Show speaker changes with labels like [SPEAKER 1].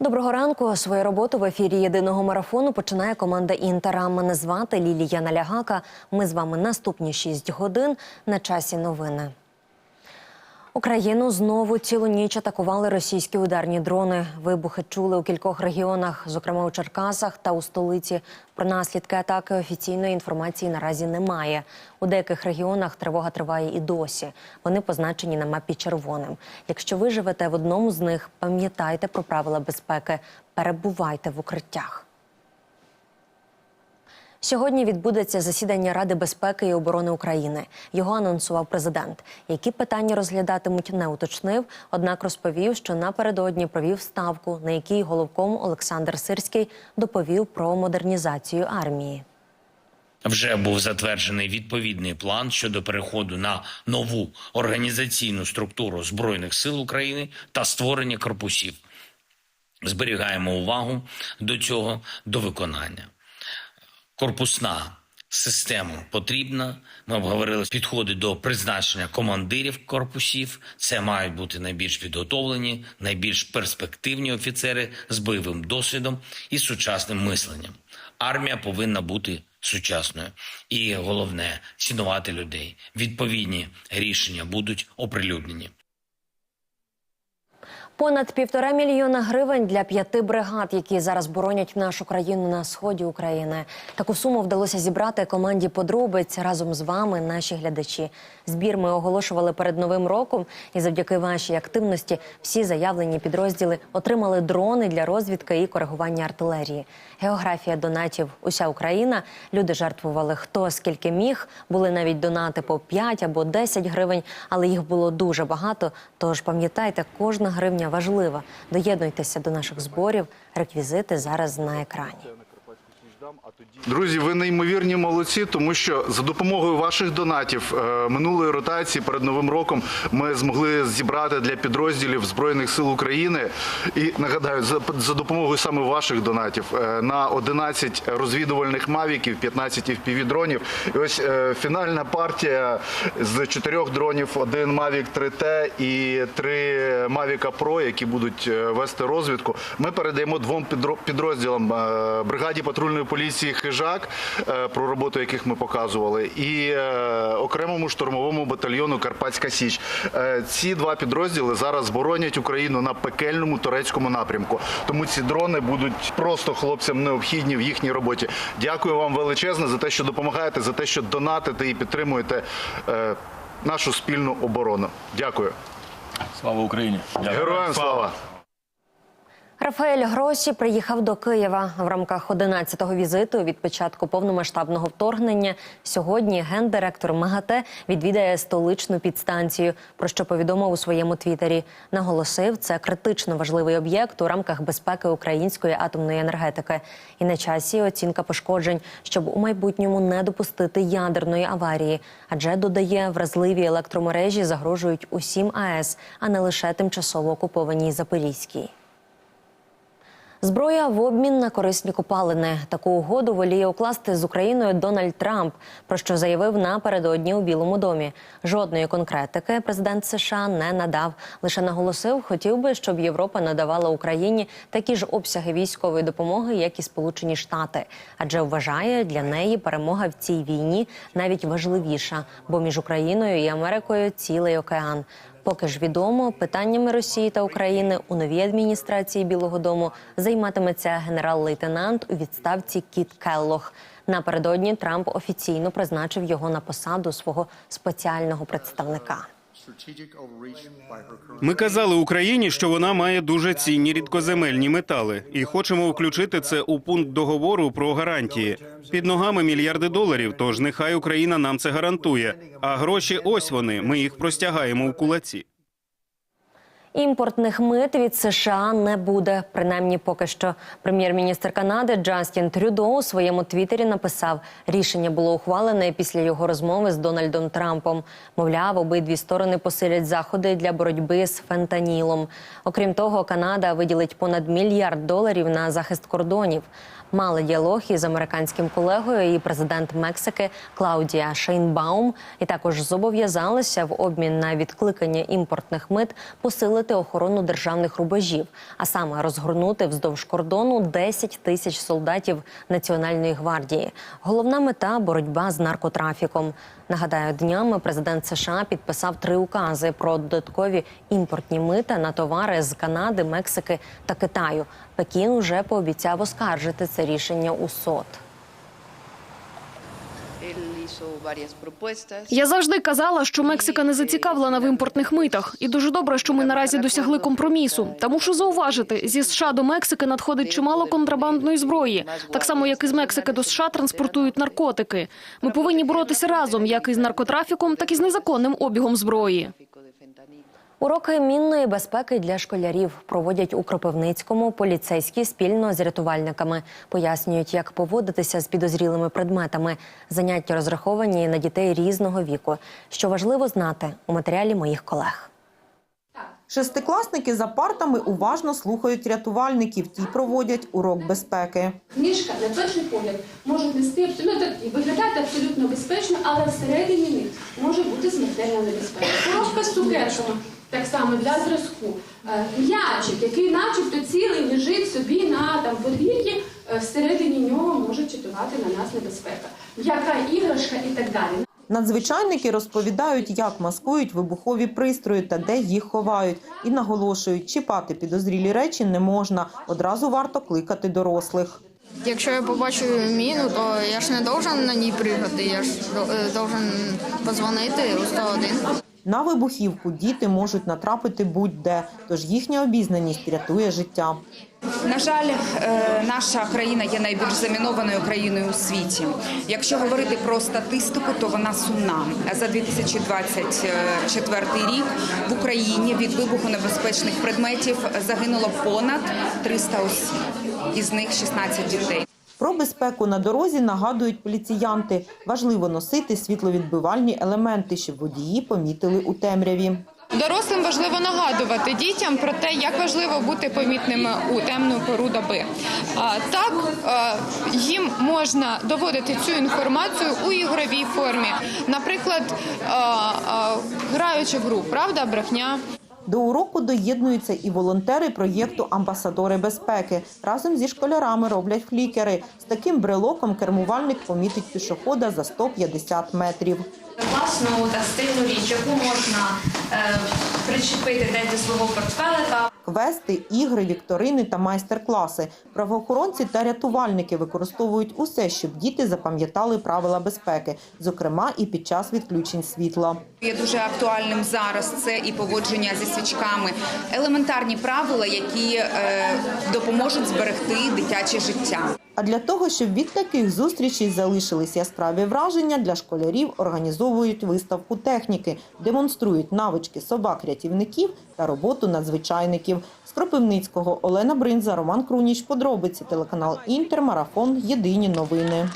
[SPEAKER 1] Доброго ранку. Свою роботу в ефірі єдиного марафону починає команда Інтера. Мене звати Лілія Налягака. Ми з вами наступні 6 годин на часі новини. Україну знову цілу ніч атакували російські ударні дрони. Вибухи чули у кількох регіонах, зокрема у Черкасах та у столиці. Про наслідки атаки офіційної інформації наразі немає. У деяких регіонах тривога триває і досі. Вони позначені на мапі червоним. Якщо ви живете в одному з них, пам'ятайте про правила безпеки, перебувайте в укриттях. Сьогодні відбудеться засідання Ради безпеки і оборони України. Його анонсував президент. Які питання розглядатимуть, не уточнив. Однак розповів, що напередодні провів ставку, на якій головком Олександр Сирський доповів про модернізацію армії.
[SPEAKER 2] Вже був затверджений відповідний план щодо переходу на нову організаційну структуру збройних сил України та створення корпусів. Зберігаємо увагу до цього до виконання. Корпусна система потрібна. Ми обговорили підходи до призначення командирів корпусів. Це мають бути найбільш підготовлені, найбільш перспективні офіцери з бойовим досвідом і сучасним мисленням. Армія повинна бути сучасною, і головне цінувати людей. Відповідні рішення будуть оприлюднені.
[SPEAKER 1] Понад півтора мільйона гривень для п'яти бригад, які зараз боронять нашу країну на сході України. Таку суму вдалося зібрати команді подробиць разом з вами, наші глядачі. Збір ми оголошували перед новим роком, і завдяки вашій активності всі заявлені підрозділи отримали дрони для розвідки і коригування артилерії. Географія донатів уся Україна. Люди жертвували хто скільки міг. Були навіть донати по 5 або 10 гривень, але їх було дуже багато. Тож пам'ятайте, кожна гривня важлива. Доєднуйтеся до наших зборів. Реквізити зараз на екрані.
[SPEAKER 3] Друзі, ви неймовірні молодці, тому що за допомогою ваших донатів е, минулої ротації перед новим роком ми змогли зібрати для підрозділів збройних сил України і нагадаю, за, допомогою саме ваших донатів е, на 11 розвідувальних мавіків, 15 fpv дронів. І ось е, фінальна партія з чотирьох дронів: один Mavic 3T і три Mavic Pro, які будуть вести розвідку. Ми передаємо двом підрозділам бригаді патрульної поліції Хижак, е, про роботу яких ми показували, і е, окремому штурмовому батальйону Карпатська Січ. Е, Ці два підрозділи зараз боронять Україну на пекельному турецькому напрямку. Тому ці дрони будуть просто хлопцям необхідні в їхній роботі. Дякую вам величезне за те, що допомагаєте, за те, що донатите і підтримуєте нашу спільну оборону. Дякую.
[SPEAKER 4] Слава Україні!
[SPEAKER 3] Героям слава!
[SPEAKER 1] Рафаель Гросі приїхав до Києва в рамках 11-го візиту від початку повномасштабного вторгнення. Сьогодні гендиректор МАГАТЕ відвідає столичну підстанцію, про що повідомив у своєму твіттері. Наголосив, це критично важливий об'єкт у рамках безпеки української атомної енергетики. І на часі оцінка пошкоджень, щоб у майбутньому не допустити ядерної аварії. Адже додає, вразливі електромережі загрожують усім АЕС, а не лише тимчасово окупованій Запорізькій. Зброя в обмін на корисні копалини. Таку угоду воліє укласти з Україною Дональд Трамп, про що заявив напередодні у Білому домі. Жодної конкретики президент США не надав. Лише наголосив, хотів би, щоб Європа надавала Україні такі ж обсяги військової допомоги, як і Сполучені Штати, адже вважає для неї перемога в цій війні навіть важливіша, бо між Україною і Америкою цілий океан. Поки ж відомо, питаннями Росії та України у новій адміністрації Білого Дому займатиметься генерал-лейтенант у відставці Кіт Келлох. Напередодні Трамп офіційно призначив його на посаду свого спеціального представника.
[SPEAKER 5] Ми казали Україні, що вона має дуже цінні рідкоземельні метали, і хочемо включити це у пункт договору про гарантії. Під ногами мільярди доларів. Тож нехай Україна нам це гарантує. А гроші ось вони. Ми їх простягаємо у кулаці.
[SPEAKER 1] Імпортних мит від США не буде. Принаймні, поки що прем'єр-міністр Канади Джастін Трюдо у своєму твіттері написав: рішення було ухвалене після його розмови з Дональдом Трампом. Мовляв, обидві сторони посилять заходи для боротьби з фентанілом. Окрім того, Канада виділить понад мільярд доларів на захист кордонів. Мали діалог із американським колегою і президент Мексики Клаудія Шейнбаум, і також зобов'язалися в обмін на відкликання імпортних мит посилити охорону державних рубежів, а саме розгорнути вздовж кордону 10 тисяч солдатів Національної гвардії. Головна мета боротьба з наркотрафіком. Нагадаю, днями президент США підписав три укази про додаткові імпортні мита на товари з Канади, Мексики та Китаю. Пекін уже пообіцяв оскаржити це рішення у СОТ.
[SPEAKER 6] Я завжди казала, що Мексика не зацікавлена в імпортних митах, і дуже добре, що ми наразі досягли компромісу. Та мушу зауважити, зі США до Мексики надходить чимало контрабандної зброї, так само як із Мексики до США транспортують наркотики. Ми повинні боротися разом, як із наркотрафіком, так і з незаконним обігом зброї.
[SPEAKER 1] Уроки мінної безпеки для школярів проводять у Кропивницькому поліцейські спільно з рятувальниками. Пояснюють, як поводитися з підозрілими предметами. Заняття розраховані на дітей різного віку. Що важливо знати у матеріалі моїх колег.
[SPEAKER 7] Шестикласники за партами уважно слухають рятувальників. Ті проводять урок безпеки.
[SPEAKER 8] Книжка на перший погляд може нести абсолютно і виглядати абсолютно безпечно, але всередині них може бути смертельна небезпека. Коробка з цукерками так само для зразку. Е, М'ячик, який начебто цілий лежить собі на там подвір'ї, е, всередині нього може чатувати на нас небезпека. Яка іграшка і так далі.
[SPEAKER 7] Надзвичайники розповідають, як маскують вибухові пристрої та де їх ховають. І наголошують, чіпати підозрілі речі не можна. Одразу варто кликати дорослих.
[SPEAKER 9] Якщо я побачу міну, то я ж не должен на ній пригати, я ж е, должен позвонити у 101.
[SPEAKER 7] На вибухівку діти можуть натрапити будь-де, тож їхня обізнаність рятує життя.
[SPEAKER 10] На жаль, е, наша країна є найбільш замінованою країною у світі. Якщо говорити про статистику, то вона сумна. За 2024 рік в Україні від вибухонебезпечних предметів загинуло понад 300 осіб, із них 16 дітей.
[SPEAKER 7] Про безпеку на дорозі нагадують поліціянти. Важливо носити світловідбивальні елементи, щоб водії помітили у темряві.
[SPEAKER 9] Дорослим важливо нагадувати дітям про те, як важливо бути помітними у темну пору доби. Так їм можна доводити цю інформацію у ігровій формі, наприклад, граючи в гру, правда, брехня.
[SPEAKER 7] До уроку доєднуються і волонтери проєкту Амбасадори безпеки. Разом зі школярами роблять флікери. З таким брелоком кермувальник помітить пішохода за 150 метрів.
[SPEAKER 11] Власну та стильну річ, яку можна е, причепити десь до свого портфелика.
[SPEAKER 7] Квести, ігри, вікторини та майстер-класи. Правоохоронці та рятувальники використовують усе, щоб діти запам'ятали правила безпеки, зокрема і під час відключень світла.
[SPEAKER 10] Є дуже актуальним зараз це і поводження зі свічками, елементарні правила, які е, допоможуть зберегти дитяче життя.
[SPEAKER 7] А для того, щоб від таких зустрічей залишились яскраві враження, для школярів організовують виставку техніки, демонструють навички собак-рятівників та роботу надзвичайників. З Кропивницького Олена Бринза, Роман Круніч. Подробиці телеканал Інтер. Марафон. Єдині новини.